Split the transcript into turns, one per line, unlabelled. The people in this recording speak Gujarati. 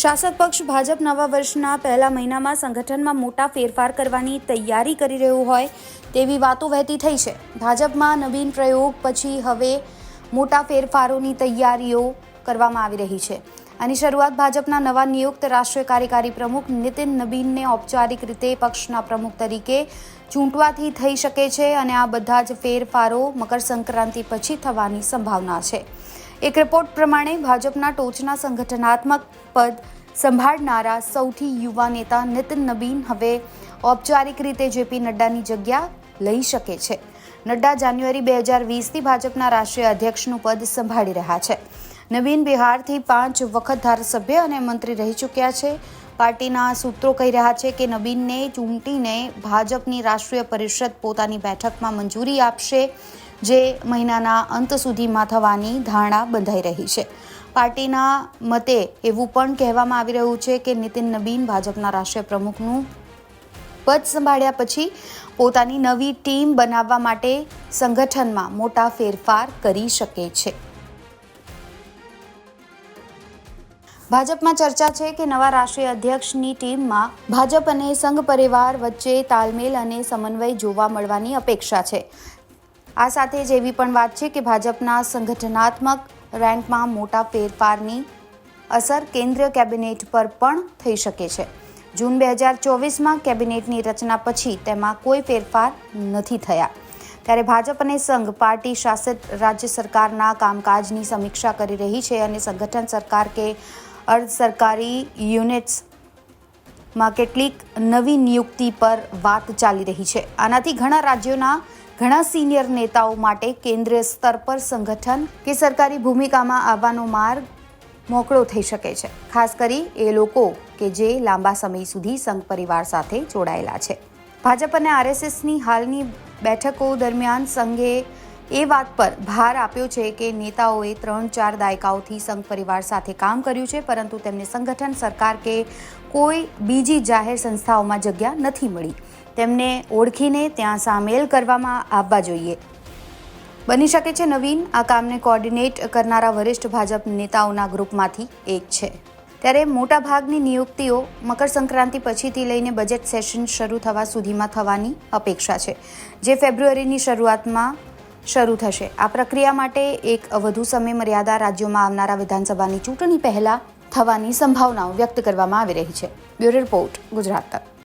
શાસક પક્ષ ભાજપ નવા વર્ષના પહેલા મહિનામાં સંગઠનમાં મોટા ફેરફાર કરવાની તૈયારી કરી રહ્યું હોય તેવી વાતો વહેતી થઈ છે. ભાજપમાં નવીન પ્રયોગ પછી હવે મોટા ફેરફારોની તૈયારીઓ કરવામાં આવી રહી છે. આની શરૂઆત ભાજપના નવા નિયુક્ત રાષ્ટ્રીય કાર્યકારી પ્રમુખ નીતિન નબીનને ઔપચારિક રીતે પક્ષના પ્રમુખ તરીકે ચૂંટવાથી થઈ શકે છે અને આ બધા જ ફેરફારો મકર સંક્રાંતિ પછી થવાની સંભાવના છે. એક રિપોર્ટ પ્રમાણે ભાજપના ટોચના સંગઠનાત્મક પદ સંભાળનારા સૌથી યુવા નેતા નિતિન નબીન હવે ઔપચારિક રીતે જેપી નડ્ડાની જગ્યા લઈ શકે છે. નડ્ડા જાન્યુઆરી બે હજાર વીસથી ભાજપના રાષ્ટ્રીય અધ્યક્ષનું પદ સંભાળી રહ્યા છે. નવીન બિહારથી પાંચ વખત ધારાસભ્ય અને મંત્રી રહી ચૂક્યા છે. પાર્ટીના સૂત્રો કહી રહ્યા છે કે નબીનને ચૂંટીને ભાજપની રાષ્ટ્રીય પરિષદ પોતાની બેઠકમાં મંજૂરી આપશે. જે મહિનાના અંત સુધીમાં થવાની ધારણા બંધાઈ રહી છે. પાર્ટીના મતે એવું પણ કહેવામાં આવી રહ્યું છે કે નીતિન નબીન ભાજપના રાષ્ટ્રીય પ્રમુખનું પદ સંભાળ્યા પછી પોતાની નવી ટીમ બનાવવા માટે સંગઠનમાં મોટા ફેરફાર કરી શકે છે. ભાજપમાં ચર્ચા છે કે નવા રાષ્ટ્રીય અધ્યક્ષની ટીમમાં ભાજપ અને સંઘ પરિવાર વચ્ચે તાલમેલ અને સમન્વય જોવા મળવાની અપેક્ષા છે. આ સાથે જ એવી પણ વાત છે કે ભાજપના સંગઠનાત્મક રેન્કમાં મોટા ફેરફારની અસર કેન્દ્રીય કેબિનેટ પર પણ થઈ શકે છે. જૂન બે હજાર ચોવીસમાં કેબિનેટની રચના પછી તેમાં કોઈ ફેરફાર નથી થયા. ત્યારે ભાજપ અને સંઘ પાર્ટી શાસિત રાજ્ય સરકારના કામકાજની સમીક્ષા કરી રહી છે અને સંગઠન સરકાર કે અર્ધ સરકારી યુનિટ્સમાં કેટલીક નવી નિયુક્તિ પર વાત ચાલી રહી છે. આનાથી ઘણા રાજ્યોના ઘણા સિનિયર નેતાઓ માટે કેન્દ્રીય સ્તર પર સંગઠન કે સરકારી ભૂમિકામાં આવવાનો માર્ગ મોકળો થઈ શકે છે. ખાસ કરી એ લોકો કે જે લાંબા સમય સુધી સંઘ પરિવાર સાથે જોડાયેલા છે. ભાજપ અને આરએસએસની હાલની બેઠકો દરમિયાન સંઘે એ વાત પર ભાર આપ્યો છે કે નેતાઓએ ત્રણ ચાર દાયકાઓથી સંઘ પરિવાર સાથે કામ કર્યું છે, પરંતુ તેમને સંગઠન સરકાર કે કોઈ બીજી જાહેર સંસ્થાઓમાં જગ્યા નથી મળી. તેમને ઓળખીને ત્યાં સામેલ કરવામાં આવવા જોઈએ. બની શકે છે નવીન, આ કામને કોર્ડિનેટ કરનારા વરિષ્ઠ ભાજપ નેતાઓના ગ્રુપમાંથી એક છે. ત્યારે મોટાભાગની નિયુક્તિઓ મકર સંક્રાંતિ પછીથી લઈને બજેટ સેશન શરૂ થવા સુધીમાં થવાની અપેક્ષા છે. જે ફેબ્રુઆરીની શરૂઆતમાં શરૂ થશે. આ પ્રક્રિયા માટે એક વધુ સમય મર્યાદા રાજ્યોમાં આવનારા વિધાનસભાની ચૂંટણી પહેલા થવાની સંભાવનાઓ વ્યક્ત કરવામાં આવી રહી છે. બ્યુરો રિપોર્ટ, ગુજરાત તક.